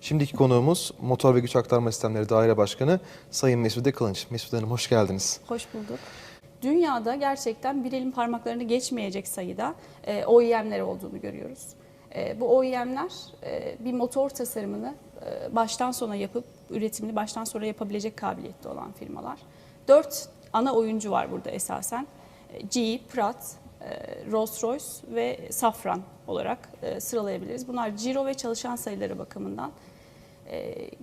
Şimdiki konuğumuz Motor ve Güç Aktarma Sistemleri Daire Başkanı Sayın Mesude Kılınç. Mesude Hanım hoş geldiniz. Hoş bulduk. Dünyada gerçekten bir elin parmaklarını geçmeyecek sayıda e, OEM'ler olduğunu görüyoruz. E, bu OEM'ler e, bir motor tasarımını e, baştan sona yapıp üretimini baştan sona yapabilecek kabiliyette olan firmalar. Dört ana oyuncu var burada esasen. E, GE, Pratt, e, Rolls-Royce ve Safran olarak e, sıralayabiliriz. Bunlar ciro ve çalışan sayıları bakımından e,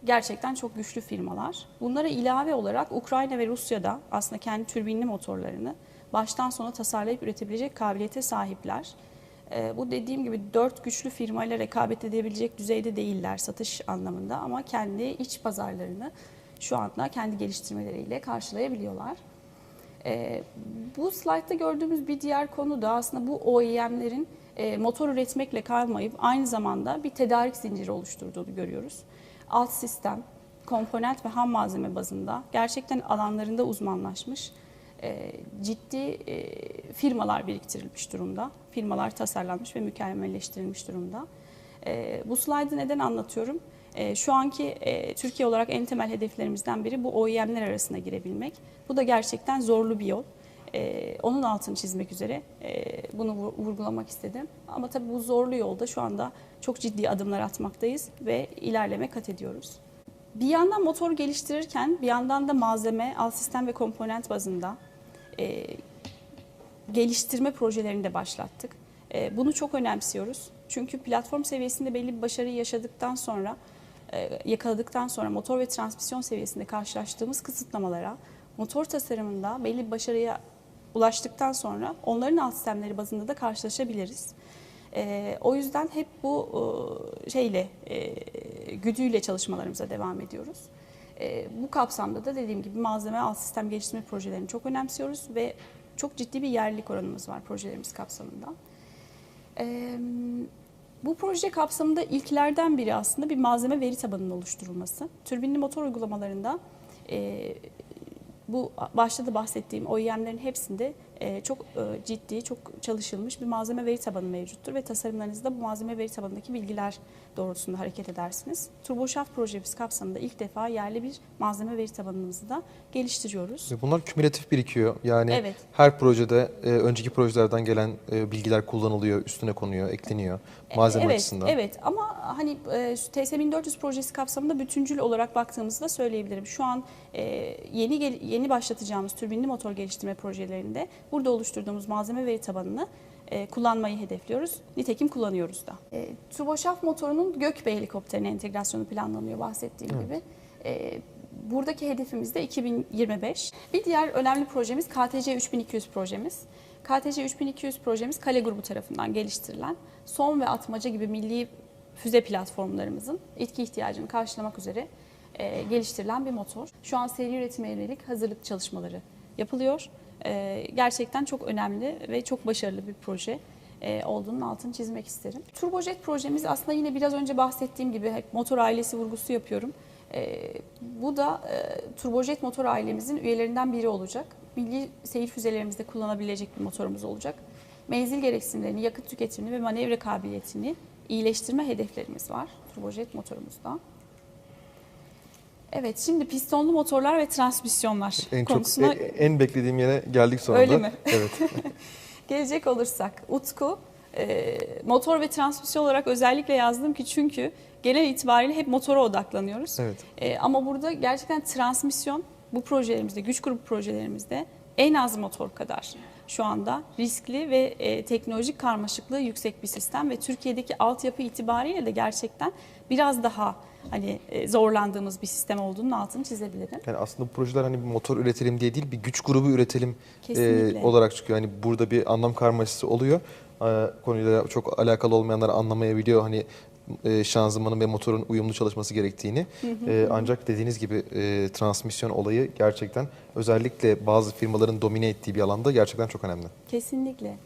gerçekten çok güçlü firmalar. Bunlara ilave olarak Ukrayna ve Rusya'da aslında kendi türbinli motorlarını baştan sona tasarlayıp üretebilecek kabiliyete sahipler. E, Bu dediğim gibi dört güçlü firmayla rekabet edebilecek düzeyde değiller satış anlamında ama kendi iç pazarlarını şu anda kendi geliştirmeleriyle karşılayabiliyorlar. E, bu slaytta gördüğümüz bir diğer konu da aslında bu OEM'lerin e, motor üretmekle kalmayıp aynı zamanda bir tedarik zinciri oluşturduğunu görüyoruz. Alt sistem, komponent ve ham malzeme bazında gerçekten alanlarında uzmanlaşmış e, ciddi e, firmalar biriktirilmiş durumda. Firmalar tasarlanmış ve mükemmelleştirilmiş durumda. E, bu slaydı neden anlatıyorum? E, şu anki e, Türkiye olarak en temel hedeflerimizden biri bu OEM'ler arasına girebilmek. Bu da gerçekten zorlu bir yol. E, onun altını çizmek üzere e, bunu vu- vurgulamak istedim. Ama tabii bu zorlu yolda şu anda çok ciddi adımlar atmaktayız ve ilerleme kat ediyoruz. Bir yandan motor geliştirirken bir yandan da malzeme, alt sistem ve komponent bazında e, geliştirme projelerini de başlattık. E, bunu çok önemsiyoruz. Çünkü platform seviyesinde belli bir başarıyı yaşadıktan sonra, e, yakaladıktan sonra motor ve transmisyon seviyesinde karşılaştığımız kısıtlamalara, motor tasarımında belli bir başarıya ulaştıktan sonra onların alt sistemleri bazında da karşılaşabiliriz. E, o yüzden hep bu e, şeyle, e, güdüyle çalışmalarımıza devam ediyoruz. E, bu kapsamda da dediğim gibi malzeme alt sistem geliştirme projelerini çok önemsiyoruz ve çok ciddi bir yerlilik oranımız var projelerimiz kapsamında. E, bu proje kapsamında ilklerden biri aslında bir malzeme veri tabanının oluşturulması. Türbinli motor uygulamalarında e, bu başta da bahsettiğim OEM'lerin hepsinde e, çok e, ciddi, çok çalışılmış bir malzeme veri tabanı mevcuttur ve tasarımlarınızda bu malzeme veri tabanındaki bilgiler doğrultusunda hareket edersiniz. TurboShaft projemiz kapsamında ilk defa yerli bir malzeme veri tabanımızı da geliştiriyoruz. Bunlar kümülatif birikiyor. Yani Evet. her projede e, önceki projelerden gelen e, bilgiler kullanılıyor, üstüne konuyor, ekleniyor malzeme evet, açısından. Evet ama hani e, TS 1400 projesi kapsamında bütüncül olarak baktığımızda söyleyebilirim. Şu an e, yeni yeni başlatacağımız türbinli motor geliştirme projelerinde burada oluşturduğumuz malzeme veri tabanını e, kullanmayı hedefliyoruz. Nitekim kullanıyoruz da. E, Turboşaf motorunun Gökbey helikopterine entegrasyonu planlanıyor bahsettiğim Evet. gibi. E, buradaki hedefimiz de 2025. Bir diğer önemli projemiz KTC 3200 projemiz. KTC 3200 projemiz Kale grubu tarafından geliştirilen son ve atmaca gibi milli füze platformlarımızın etki ihtiyacını karşılamak üzere e, geliştirilen bir motor. Şu an seri üretime yönelik hazırlık çalışmaları yapılıyor. E, gerçekten çok önemli ve çok başarılı bir proje e, olduğunun altını çizmek isterim. Turbojet projemiz aslında yine biraz önce bahsettiğim gibi hep motor ailesi vurgusu yapıyorum. E, bu da e, Turbojet motor ailemizin üyelerinden biri olacak. Milli seyir füzelerimizde kullanabilecek bir motorumuz olacak. Menzil gereksinimlerini, yakıt tüketimini ve manevra kabiliyetini iyileştirme hedeflerimiz var Turbojet motorumuzda. Evet, şimdi pistonlu motorlar ve transmisyonlar En çok konusuna e- en beklediğim yere geldik sonunda. Öyle mi? Evet. gelecek olursak. Utku, e, motor ve transmisyon olarak özellikle yazdım ki çünkü genel itibariyle hep motora odaklanıyoruz. Evet. E, ama burada gerçekten transmisyon bu projelerimizde, güç grubu projelerimizde en az motor kadar şu anda riskli ve e, teknolojik karmaşıklığı yüksek bir sistem ve Türkiye'deki altyapı itibariyle de gerçekten biraz daha hani e, zorlandığımız bir sistem olduğunun altını çizebilirim. Yani aslında bu projeler hani bir motor üretelim diye değil, bir güç grubu üretelim e, olarak çıkıyor. Hani burada bir anlam karmaşası oluyor. E, konuyla çok alakalı olmayanlar anlamayabiliyor. Hani e, şanzımanın ve motorun uyumlu çalışması gerektiğini. E, ancak dediğiniz gibi e, transmisyon olayı gerçekten özellikle bazı firmaların domine ettiği bir alanda gerçekten çok önemli. Kesinlikle.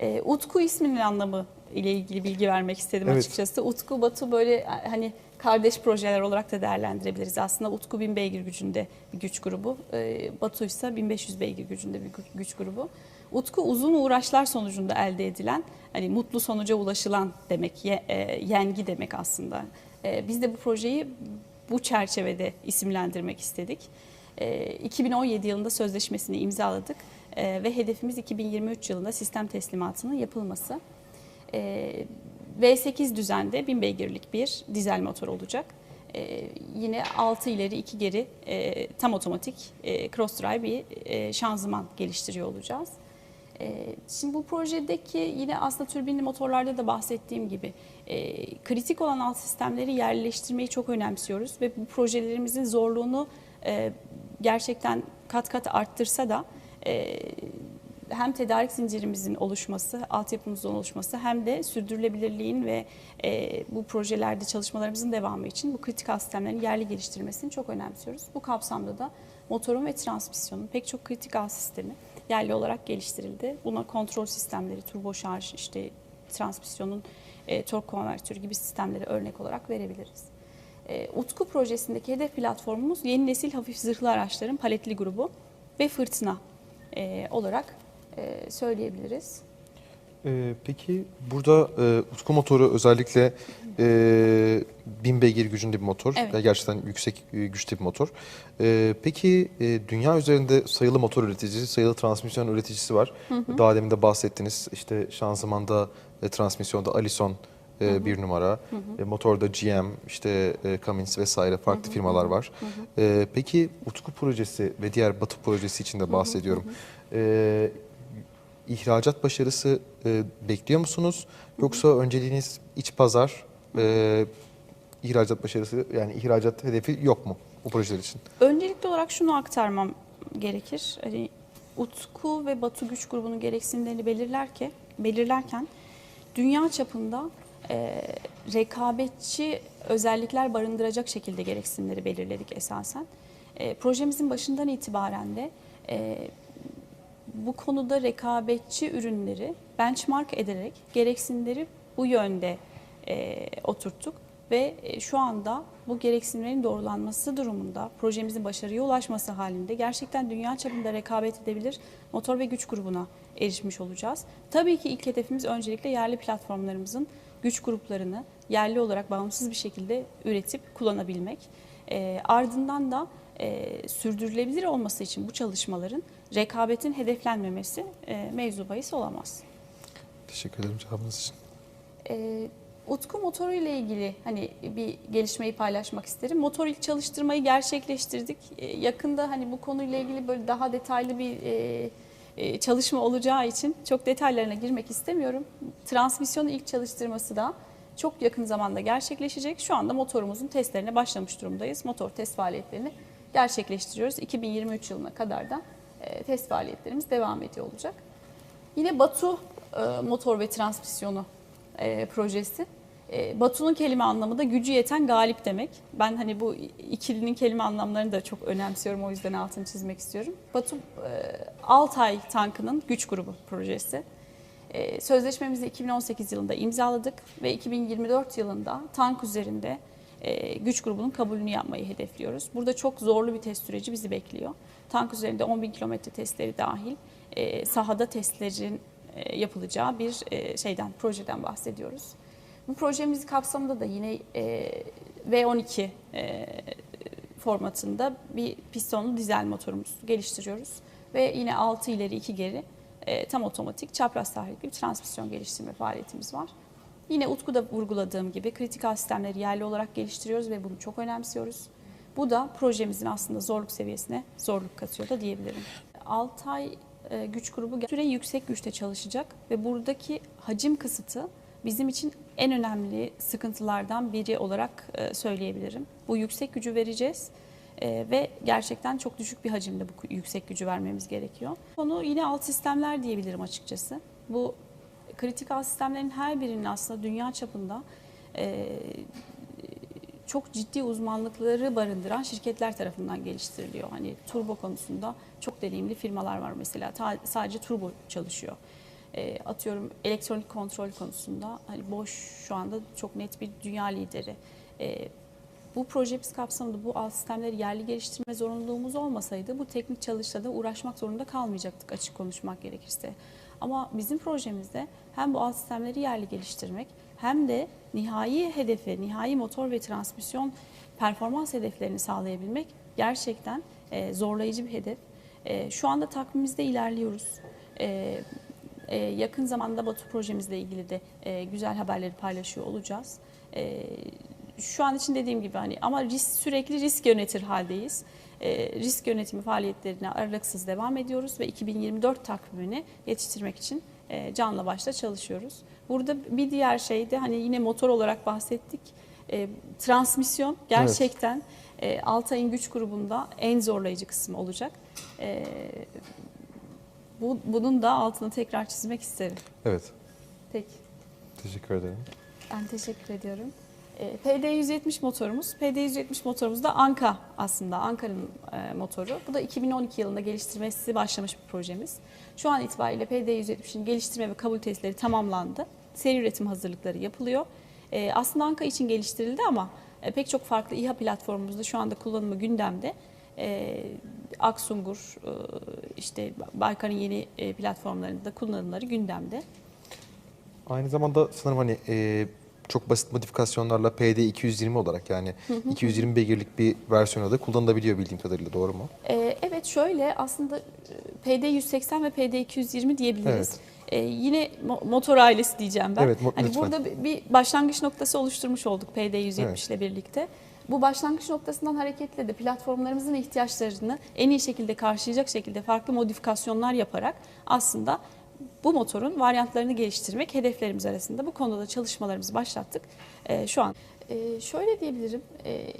Ee, Utku isminin anlamı ile ilgili bilgi vermek istedim Evet. açıkçası. Utku Batu böyle hani kardeş projeler olarak da değerlendirebiliriz. Aslında Utku 1000 beygir gücünde bir güç grubu. Ee, Batu ise 1500 beygir gücünde bir gü- güç grubu. Utku uzun uğraşlar sonucunda elde edilen, hani mutlu sonuca ulaşılan demek, e, yengi demek aslında. E, biz de bu projeyi bu çerçevede isimlendirmek istedik. E, 2017 yılında sözleşmesini imzaladık E, ve hedefimiz 2023 yılında sistem teslimatının yapılması. E, V8 düzende 1000 beygirlik bir dizel motor olacak. E, yine 6 ileri 2 geri e, tam otomatik e, cross drive bir e, şanzıman geliştiriyor olacağız. E, Şimdi bu projedeki yine aslında türbinli motorlarda da bahsettiğim gibi e, kritik olan alt sistemleri yerleştirmeyi çok önemsiyoruz ve bu projelerimizin zorluğunu e, gerçekten kat kat arttırsa da e, hem tedarik zincirimizin oluşması, altyapımızın oluşması hem de sürdürülebilirliğin ve e, bu projelerde çalışmalarımızın devamı için bu kritik sistemlerin yerli geliştirilmesini çok önemsiyoruz. Bu kapsamda da motorun ve transmisyonun pek çok kritik alt sistemi yerli olarak geliştirildi. Buna kontrol sistemleri, turbo şarj, işte transmisyonun e, tork konvertörü gibi sistemleri örnek olarak verebiliriz. E, Utku projesindeki hedef platformumuz yeni nesil hafif zırhlı araçların paletli grubu ve fırtına e, olarak e, söyleyebiliriz. Ee, peki burada e, Utku motoru özellikle e, 1000 beygir gücünde bir motor Evet. ve gerçekten yüksek e, güçte bir motor. Ee, peki e, dünya üzerinde sayılı motor üreticisi, sayılı transmisyon üreticisi var. Daha demin de bahsettiniz işte şanzımanda, e, transmisyonda Allison e, bir numara, e, motorda GM, işte e, Cummins vesaire farklı firmalar var. E, peki Utku projesi ve diğer Batı projesi için de bahsediyorum. E, ihracat başarısı e, bekliyor musunuz? Yoksa önceliğiniz iç pazar, e, ihracat başarısı yani ihracat hedefi yok mu bu projeler için? Öncelikli olarak şunu aktarmam gerekir. Hani Utku ve Batu güç grubunun gereksinimlerini belirlerken, belirlerken dünya çapında e, rekabetçi özellikler barındıracak şekilde gereksinimleri belirledik esasen. E, projemizin başından itibaren de e, bu konuda rekabetçi ürünleri benchmark ederek gereksinimleri bu yönde e, oturttuk ve e, şu anda bu gereksinimlerin doğrulanması durumunda projemizin başarıya ulaşması halinde gerçekten dünya çapında rekabet edebilir motor ve güç grubuna erişmiş olacağız. Tabii ki ilk hedefimiz öncelikle yerli platformlarımızın güç gruplarını yerli olarak bağımsız bir şekilde üretip kullanabilmek. E, ardından da e, sürdürülebilir olması için bu çalışmaların rekabetin hedeflenmemesi e, mevzu bahis olamaz. Teşekkür ederim cevabınız için. E, Utku motoru ile ilgili hani bir gelişmeyi paylaşmak isterim. Motor ilk çalıştırmayı gerçekleştirdik. E, yakında hani bu konuyla ilgili böyle daha detaylı bir e, e, çalışma olacağı için çok detaylarına girmek istemiyorum. Transmisyon ilk çalıştırması da çok yakın zamanda gerçekleşecek. Şu anda motorumuzun testlerine başlamış durumdayız. Motor test faaliyetlerini gerçekleştiriyoruz. 2023 yılına kadar da e, test faaliyetlerimiz devam ediyor olacak. Yine Batu e, motor ve transmisyonu e, projesi. Batu'nun kelime anlamı da gücü yeten galip demek. Ben hani bu ikilinin kelime anlamlarını da çok önemsiyorum o yüzden altını çizmek istiyorum. Batu e, Altay tankının güç grubu projesi. Sözleşmemizi 2018 yılında imzaladık ve 2024 yılında tank üzerinde güç grubunun kabulünü yapmayı hedefliyoruz. Burada çok zorlu bir test süreci bizi bekliyor. Tank üzerinde 10.000 kilometre testleri dahil e, sahada testlerin e, yapılacağı bir e, şeyden projeden bahsediyoruz. Bu projemiz kapsamında da yine e, V12 e, formatında bir pistonlu dizel motorumuz geliştiriyoruz ve yine 6 ileri 2 geri e, tam otomatik çapraz tahrikli bir transmisyon geliştirme faaliyetimiz var. Yine Utku'da vurguladığım gibi kritikal sistemleri yerli olarak geliştiriyoruz ve bunu çok önemsiyoruz. Bu da projemizin aslında zorluk seviyesine zorluk katıyor da diyebilirim. Altay e, güç grubu süre yüksek güçte çalışacak ve buradaki hacim kısıtı bizim için en önemli sıkıntılardan biri olarak e, söyleyebilirim. Bu yüksek gücü vereceğiz e, ve gerçekten çok düşük bir hacimde bu yüksek gücü vermemiz gerekiyor. Konu yine alt sistemler diyebilirim açıkçası. Bu kritik alt sistemlerin her birinin aslında dünya çapında e, çok ciddi uzmanlıkları barındıran şirketler tarafından geliştiriliyor. Hani turbo konusunda çok deneyimli firmalar var mesela. Ta- sadece turbo çalışıyor. E, atıyorum elektronik kontrol konusunda hani Bosch şu anda çok net bir dünya lideri. E, bu projemiz kapsamında bu alt sistemleri yerli geliştirme zorunluluğumuz olmasaydı bu teknik çalışla da uğraşmak zorunda kalmayacaktık açık konuşmak gerekirse. Ama bizim projemizde hem bu alt sistemleri yerli geliştirmek hem de nihai hedefi, nihai motor ve transmisyon performans hedeflerini sağlayabilmek gerçekten e, zorlayıcı bir hedef. E, şu anda takvimimizde ilerliyoruz. E, e, yakın zamanda Batu projemizle ilgili de e, güzel haberleri paylaşıyor olacağız. E, şu an için dediğim gibi hani ama risk sürekli risk yönetir haldeyiz. E, risk yönetimi faaliyetlerine aralıksız devam ediyoruz ve 2024 takvimini yetiştirmek için e, canla başla çalışıyoruz. Burada bir diğer şey de hani yine motor olarak bahsettik. E, transmisyon gerçekten e, Altay'ın güç grubunda en zorlayıcı kısmı olacak. E, bu, bunun da altını tekrar çizmek isterim. Evet. Peki. Teşekkür ederim. Ben teşekkür ediyorum. E, PD170 motorumuz. PD170 motorumuz da Anka aslında. Anka'nın e, motoru. Bu da 2012 yılında geliştirmesi başlamış bir projemiz. Şu an itibariyle PD170'in geliştirme ve kabul testleri tamamlandı. Seri üretim hazırlıkları yapılıyor. E, aslında Anka için geliştirildi ama pek çok farklı İHA platformumuzda şu anda kullanımı gündemde. Aksungur, işte Baykar'ın yeni platformlarında kullanımları gündemde. Aynı zamanda sanırım hani çok basit modifikasyonlarla PD 220 olarak yani 220 beygirlik bir versiyonu da kullanılabiliyor bildiğim kadarıyla doğru mu? Ee, evet şöyle aslında e, PD 180 ve PD 220 diyebiliriz. Ee, yine mo- motor ailesi diyeceğim ben. Evet, hani lütfen. burada bir- bir başlangıç noktası oluşturmuş olduk PD 170 ile birlikte. Bu başlangıç noktasından hareketle de platformlarımızın ihtiyaçlarını en iyi şekilde karşılayacak şekilde farklı modifikasyonlar yaparak aslında bu motorun varyantlarını geliştirmek hedeflerimiz arasında. Bu konuda da çalışmalarımızı başlattık ee, şu an. Ee, şöyle diyebilirim, ee,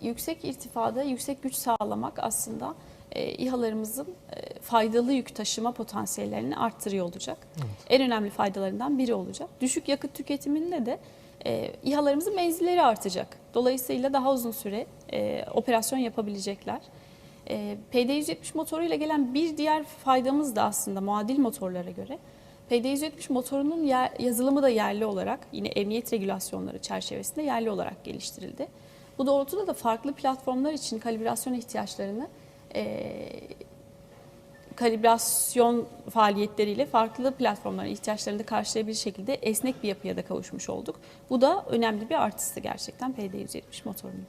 yüksek irtifada yüksek güç sağlamak aslında e, İHA'larımızın e, faydalı yük taşıma potansiyellerini arttırıyor olacak. En önemli faydalarından biri olacak. Düşük yakıt tüketiminde de e, İHA'larımızın menzilleri artacak. Dolayısıyla daha uzun süre e, operasyon yapabilecekler. E, PD170 motoruyla gelen bir diğer faydamız da aslında muadil motorlara göre. PD170 motorunun yazılımı da yerli olarak yine emniyet regülasyonları çerçevesinde yerli olarak geliştirildi. Bu doğrultuda da farklı platformlar için kalibrasyon ihtiyaçlarını e, kalibrasyon faaliyetleriyle farklı platformların ihtiyaçlarını da karşılayabilir şekilde esnek bir yapıya da kavuşmuş olduk. Bu da önemli bir artısı gerçekten PD170 motorunun.